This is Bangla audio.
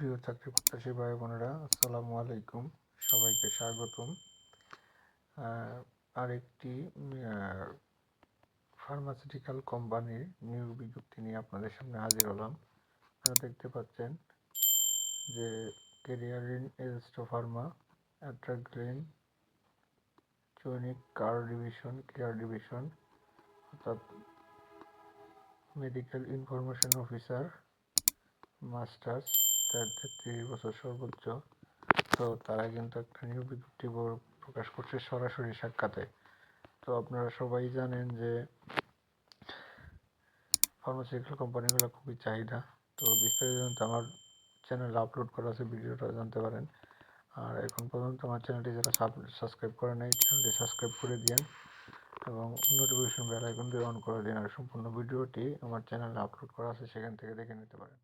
প্রিয় চাকরি প্রত্যাশী ভাই বোনেরা, আসসালামু আলাইকুম। সবাইকে স্বাগতম। আরেকটি ফার্মাসিউটিক্যাল কোম্পানির নিয়োগ বিজ্ঞপ্তি নিয়ে আপনাদের সামনে হাজির হলাম। আপনারা দেখতে পাচ্ছেন যে কেরিয়ারিন এজস্টো ফার্মা অ্যাট্রাগ্রিন চৈনিক কার ডিভিশন কেয়ার ডিভিশন অর্থাৎ মেডিকেল ইনফরমেশন অফিসার মাস্টার্স তার তেত্রিশ বছর সর্বোচ্চ। তো তারা কিন্তু একটা নিয়োগ বিজ্ঞপ্তি প্রকাশ করছে সরাসরি সাক্ষাতে। তো আপনারা সবাই জানেন যে ফার্মাসিউটিক্যাল কোম্পানিগুলো খুবই চাহিদা। তো বিস্তারিত জানতে আমার চ্যানেলে আপলোড করা আছে, ভিডিওটা জানতে পারেন। আর এখন পর্যন্ত আমার চ্যানেলটি যারা সাবস্ক্রাইব করে নেয় চ্যানেলটি সাবস্ক্রাইব করে দিন এবং নোটিফিকেশন বেল আইকন দিয়ে অন করে দিন। আর সম্পূর্ণ ভিডিওটি আমার চ্যানেলে আপলোড করা আছে, সেখান থেকে দেখে নিতে পারেন।